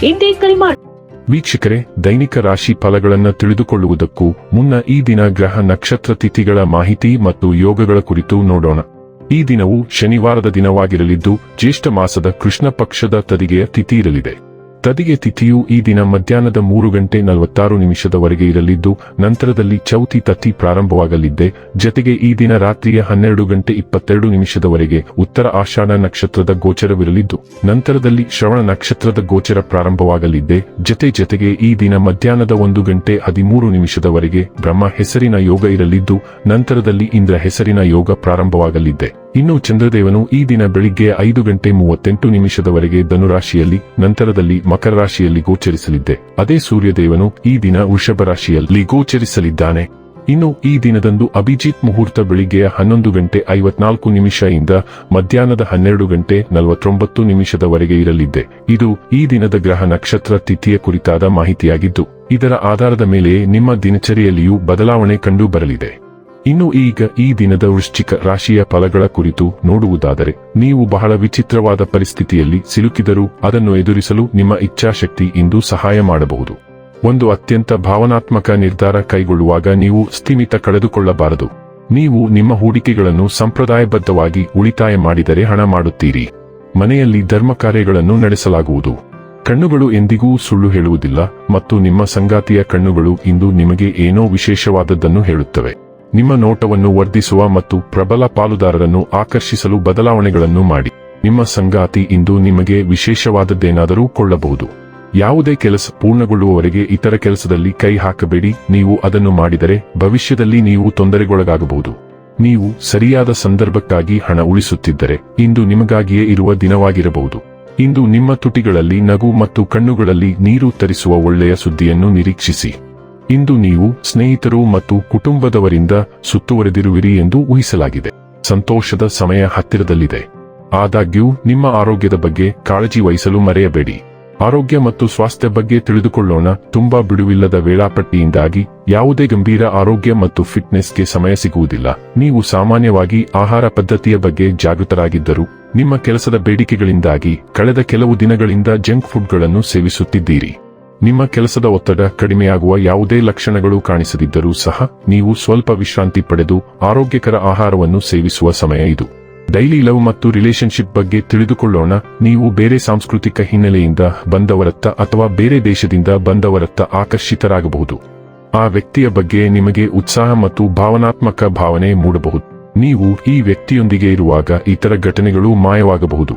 ಹಿಂದೆ ಮಾಡಿ ವೀಕ್ಷಕರೇ, ದೈನಿಕ ರಾಶಿ ಫಲಗಳನ್ನು ತಿಳಿದುಕೊಳ್ಳುವುದಕ್ಕೂ ಮುನ್ನ ಈ ದಿನ ಗ್ರಹ ನಕ್ಷತ್ರ ತಿಥಿಗಳ ಮಾಹಿತಿ ಮತ್ತು ಯೋಗಗಳ ಕುರಿತು ನೋಡೋಣ. ಈ ದಿನವು ಶನಿವಾರದ ದಿನವಾಗಿರಲಿದ್ದು, ಜ್ಯೇಷ್ಠ ಮಾಸದ ಕೃಷ್ಣ ಪಕ್ಷದ ತದಿಗೆಯ ತಿಥಿ ಇರಲಿದೆ. ತದಿಗೆ ತಿಥಿಯು ಈ ದಿನ ಮಧ್ಯಾಹ್ನದ ಮೂರು ಗಂಟೆ ನಲವತ್ತಾರು ನಿಮಿಷದವರೆಗೆ ಇರಲಿದ್ದು, ನಂತರದಲ್ಲಿ ಚೌತಿ ತಥಿ ಪ್ರಾರಂಭವಾಗಲಿದ್ದೆ. ಜತೆಗೆ ಈ ದಿನ ರಾತ್ರಿಯ ಹನ್ನೆರಡು ಗಂಟೆ ಇಪ್ಪತ್ತೆರಡು ನಿಮಿಷದವರೆಗೆ ಉತ್ತರ ಆಷಾಢ ನಕ್ಷತ್ರದ ಗೋಚರವಿರಲಿದ್ದು, ನಂತರದಲ್ಲಿ ಶ್ರವಣ ನಕ್ಷತ್ರದ ಗೋಚರ ಪ್ರಾರಂಭವಾಗಲಿದ್ದೆ. ಜತೆ ಜತೆಗೆ ಈ ದಿನ ಮಧ್ಯಾಹ್ನದ ಒಂದು ಗಂಟೆ ಹದಿಮೂರು ನಿಮಿಷದವರೆಗೆ ಬ್ರಹ್ಮ ಹೆಸರಿನ ಯೋಗ ಇರಲಿದ್ದು, ನಂತರದಲ್ಲಿ ಇಂದ್ರ ಹೆಸರಿನ ಯೋಗ ಪ್ರಾರಂಭವಾಗಲಿದ್ದೆ. ಇನ್ನು ಚಂದ್ರದೇವನು ಈ ದಿನ ಬೆಳಿಗ್ಗೆ ಐದು ಗಂಟೆ ಮೂವತ್ತೆಂಟು ನಿಮಿಷದವರೆಗೆ ಧನುರಾಶಿಯಲ್ಲಿ, ನಂತರದಲ್ಲಿ ಮಕರ ರಾಶಿಯಲ್ಲಿ ಗೋಚರಿಸಲಿದ್ದೆ. ಅದೇ ಸೂರ್ಯದೇವನು ಈ ದಿನ ವೃಷಭ ರಾಶಿಯಲ್ಲಿ ಗೋಚರಿಸಲಿದ್ದಾನೆ. ಇನ್ನು ಈ ದಿನದಂದು ಅಭಿಜಿತ್ ಮುಹೂರ್ತ ಬೆಳಿಗ್ಗೆಯ ಹನ್ನೊಂದು ಗಂಟೆ ಐವತ್ನಾಲ್ಕು ನಿಮಿಷದಿಂದ ಮಧ್ಯಾಹ್ನದ ಹನ್ನೆರಡು ಗಂಟೆ ನಲವತ್ತೊಂಬತ್ತು ನಿಮಿಷದವರೆಗೆ ಇರಲಿದ್ದೆ. ಇದು ಈ ದಿನದ ಗ್ರಹ ನಕ್ಷತ್ರ ತಿಥಿಯ ಕುರಿತಾದ ಮಾಹಿತಿಯಾಗಿದ್ದು, ಇದರ ಆಧಾರದ ಮೇಲೆಯೇ ನಿಮ್ಮ ದಿನಚರಿಯಲ್ಲಿಯೂ ಬದಲಾವಣೆ ಕಂಡು ಬರಲಿದೆ ಇನ್ನು ಈಗ ಈ ದಿನದ ವೃಶ್ಚಿಕ ರಾಶಿಯ ಫಲಗಳ ಕುರಿತು ನೋಡುವುದಾದರೆ, ನೀವು ಬಹಳ ವಿಚಿತ್ರವಾದ ಪರಿಸ್ಥಿತಿಯಲ್ಲಿ ಸಿಲುಕಿದರೂ ಅದನ್ನು ಎದುರಿಸಲು ನಿಮ್ಮ ಇಚ್ಛಾಶಕ್ತಿ ಇಂದು ಸಹಾಯ ಮಾಡಬಹುದು. ಒಂದು ಅತ್ಯಂತ ಭಾವನಾತ್ಮಕ ನಿರ್ಧಾರ ಕೈಗೊಳ್ಳುವಾಗ ನೀವು ಸ್ಥಿಮಿತ ಕಳೆದುಕೊಳ್ಳಬಾರದು. ನೀವು ನಿಮ್ಮ ಹೂಡಿಕೆಗಳನ್ನು ಸಂಪ್ರದಾಯಬದ್ಧವಾಗಿ ಉಳಿತಾಯ ಮಾಡಿದರೆ ಹಣ ಮಾಡುತ್ತೀರಿ. ಮನೆಯಲ್ಲಿ ಧರ್ಮ ಕಾರ್ಯಗಳನ್ನು ನಡೆಸಲಾಗುವುದು. ಕಣ್ಣುಗಳು ಎಂದಿಗೂ ಸುಳ್ಳು ಹೇಳುವುದಿಲ್ಲ ಮತ್ತು ನಿಮ್ಮ ಸಂಗಾತಿಯ ಕಣ್ಣುಗಳು ಇಂದು ನಿಮಗೆ ಏನೋ ವಿಶೇಷವಾದದ್ದನ್ನು ಹೇಳುತ್ತವೆ. ನಿಮ್ಮ ನೋಟವನ್ನು ವರ್ಧಿಸುವ ಮತ್ತು ಪ್ರಬಲ ಪಾಲುದಾರರನ್ನು ಆಕರ್ಷಿಸಲು ಬದಲಾವಣೆಗಳನ್ನು ಮಾಡಿ. ನಿಮ್ಮ ಸಂಗಾತಿ ಇಂದು ನಿಮಗೆ ವಿಶೇಷವಾದದ್ದೇನಾದರೂ ಕೊಳ್ಳಬಹುದು. ಯಾವುದೇ ಕೆಲಸ ಪೂರ್ಣಗೊಳ್ಳುವವರೆಗೆ ಇತರ ಕೆಲಸದಲ್ಲಿ ಕೈ ಹಾಕಬೇಡಿ. ನೀವು ಅದನ್ನು ಮಾಡಿದರೆ ಭವಿಷ್ಯದಲ್ಲಿ ನೀವು ತೊಂದರೆಗೊಳಗಾಗಬಹುದು. ನೀವು ಸರಿಯಾದ ಸಂದರ್ಭಕ್ಕಾಗಿ ಹಣ ಉಳಿಸುತ್ತಿದ್ದರೆ ಇಂದು ನಿಮಗಾಗಿಯೇ ಇರುವ ದಿನವಾಗಿರಬಹುದು. ಇಂದು ನಿಮ್ಮ ತುಟಿಗಳಲ್ಲಿ ನಗು ಮತ್ತು ಕಣ್ಣುಗಳಲ್ಲಿ ನೀರು ತರಿಸುವ ಒಳ್ಳೆಯ ಸುದ್ದಿಯನ್ನು ನಿರೀಕ್ಷಿಸಿ. ಇಂದು ನೀವು ಸ್ನೇಹಿತರು ಮತ್ತು ಕುಟುಂಬದವರಿಂದ ಸುತ್ತುವರೆದಿರುವಿರಿ ಎಂದು ಊಹಿಸಲಾಗಿದೆ. ಸಂತೋಷದ ಸಮಯ ಹತ್ತಿರದಲ್ಲಿದೆ. ಆದಾಗ್ಯೂ, ನಿಮ್ಮ ಆರೋಗ್ಯದ ಬಗ್ಗೆ ಕಾಳಜಿ ವಹಿಸಲು ಮರೆಯಬೇಡಿ. ಆರೋಗ್ಯ ಮತ್ತು ಸ್ವಾಸ್ಥ್ಯ ಬಗ್ಗೆ ತಿಳಿದುಕೊಳ್ಳೋಣ. ತುಂಬಾ ಬಿಡುವಿಲ್ಲದ ವೇಳಾಪಟ್ಟಿಯಿಂದಾಗಿ ಯಾವುದೇ ಗಂಭೀರ ಆರೋಗ್ಯ ಮತ್ತು ಫಿಟ್ನೆಸ್ಗೆ ಸಮಯ ಸಿಗುವುದಿಲ್ಲ. ನೀವು ಸಾಮಾನ್ಯವಾಗಿ ಆಹಾರ ಪದ್ಧತಿಯ ಬಗ್ಗೆ ಜಾಗೃತರಾಗಿದ್ದರೂ, ನಿಮ್ಮ ಕೆಲಸದ ಬೇಡಿಕೆಗಳಿಂದಾಗಿ ಕಳೆದ ಕೆಲವು ದಿನಗಳಿಂದ ಜಂಕ್ ಫುಡ್ಗಳನ್ನು ಸೇವಿಸುತ್ತಿದ್ದೀರಿ. ನಿಮ್ಮ ಕೆಲಸದ ಒತ್ತಡ ಕಡಿಮೆಯಾಗುವ ಯಾವುದೇ ಲಕ್ಷಣಗಳು ಕಾಣಿಸದಿದ್ದರೂ ಸಹ ನೀವು ಸ್ವಲ್ಪ ವಿಶ್ರಾಂತಿ ಪಡೆದು ಆರೋಗ್ಯಕರ ಆಹಾರವನ್ನು ಸೇವಿಸುವ ಸಮಯ ಇದು. ಡೈಲಿ ಲವ್ ಮತ್ತು ರಿಲೇಶನ್ಶಿಪ್ ಬಗ್ಗೆ ತಿಳಿದುಕೊಳ್ಳೋಣ. ನೀವು ಬೇರೆ ಸಾಂಸ್ಕೃತಿಕ ಹಿನ್ನೆಲೆಯಿಂದ ಬಂದವರತ್ತ ಅಥವಾ ಬೇರೆ ದೇಶದಿಂದ ಬಂದವರತ್ತ ಆಕರ್ಷಿತರಾಗಬಹುದು. ಆ ವ್ಯಕ್ತಿಯ ಬಗ್ಗೆ ನಿಮಗೆ ಉತ್ಸಾಹ ಮತ್ತು ಭಾವನಾತ್ಮಕ ಭಾವನೆ ಮೂಡಬಹುದು. ನೀವು ಈ ವ್ಯಕ್ತಿಯೊಂದಿಗೆ ಇರುವಾಗ ಇತರ ಘಟನೆಗಳು ಮಾಯವಾಗಬಹುದು.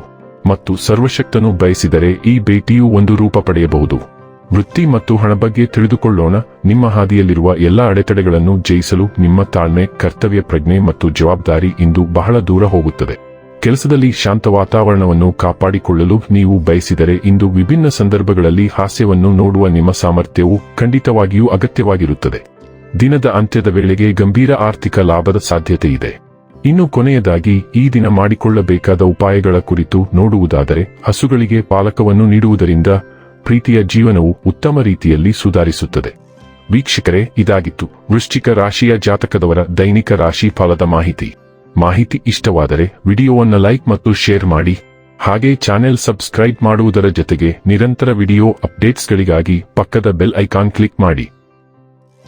ಮತ್ತು ಸರ್ವಶಕ್ತನು ಬಯಸಿದರೆ ಈ ಭೇಟಿಯು ಒಂದು ರೂಪ ಪಡೆಯಬಹುದು. ವೃತ್ತಿ ಮತ್ತು ಹಣ ಬಗ್ಗೆ ತಿಳಿದುಕೊಳ್ಳೋಣ. ನಿಮ್ಮ ಹಾದಿಯಲ್ಲಿರುವ ಎಲ್ಲಾ ಅಡೆತಡೆಗಳನ್ನು ಜಯಿಸಲು ನಿಮ್ಮ ತಾಳ್ಮೆ, ಕರ್ತವ್ಯ ಪ್ರಜ್ಞೆ ಮತ್ತು ಜವಾಬ್ದಾರಿ ಇಂದು ಬಹಳ ದೂರ ಹೋಗುತ್ತದೆ. ಕೆಲಸದಲ್ಲಿ ಶಾಂತ ವಾತಾವರಣವನ್ನು ಕಾಪಾಡಿಕೊಳ್ಳಲು ನೀವು ಬಯಸಿದರೆ ಇಂದು ವಿಭಿನ್ನ ಸಂದರ್ಭಗಳಲ್ಲಿ ಹಾಸ್ಯವನ್ನು ನೋಡುವ ನಿಮ್ಮ ಸಾಮರ್ಥ್ಯವು ಖಂಡಿತವಾಗಿಯೂ ಅಗತ್ಯವಾಗಿರುತ್ತದೆ. ದಿನದ ಅಂತ್ಯದ ವೇಳೆಗೆ ಗಂಭೀರ ಆರ್ಥಿಕ ಲಾಭದ ಸಾಧ್ಯತೆ ಇದೆ. ಇನ್ನು ಕೊನೆಯದಾಗಿ, ಈ ದಿನ ಮಾಡಿಕೊಳ್ಳಬೇಕಾದ ಉಪಾಯಗಳ ಕುರಿತು ನೋಡುವುದಾದರೆ, ಹಸುಗಳಿಗೆ ಪಾಲಕವನ್ನು ನೀಡುವುದರಿಂದ ಪ್ರೀತಿಯ ಜೀವನವು ಉತ್ತಮ ರೀತಿಯಲ್ಲಿ ಸುಧಾರಿಸುತ್ತದೆ. ವೀಕ್ಷಕರೇ, ಇದಾಗಿತ್ತು ವೃಶ್ಚಿಕ ರಾಶಿಯ ಜಾತಕದವರ ದೈನಿಕ ರಾಶಿ ಫಲದ ಮಾಹಿತಿ. ಮಾಹಿತಿ ಇಷ್ಟವಾದರೆ ವಿಡಿಯೋವನ್ನು ಲೈಕ್ ಮತ್ತು ಶೇರ್ ಮಾಡಿ. ಹಾಗೆ ಚಾನೆಲ್ ಸಬ್ಸ್ಕ್ರೈಬ್ ಮಾಡುವುದರ ಜೊತೆಗೆ ನಿರಂತರ ವಿಡಿಯೋ ಅಪ್ಡೇಟ್ಸ್ಗಳಿಗಾಗಿ ಪಕ್ಕದ ಬೆಲ್ ಐಕಾನ್ ಕ್ಲಿಕ್ ಮಾಡಿ.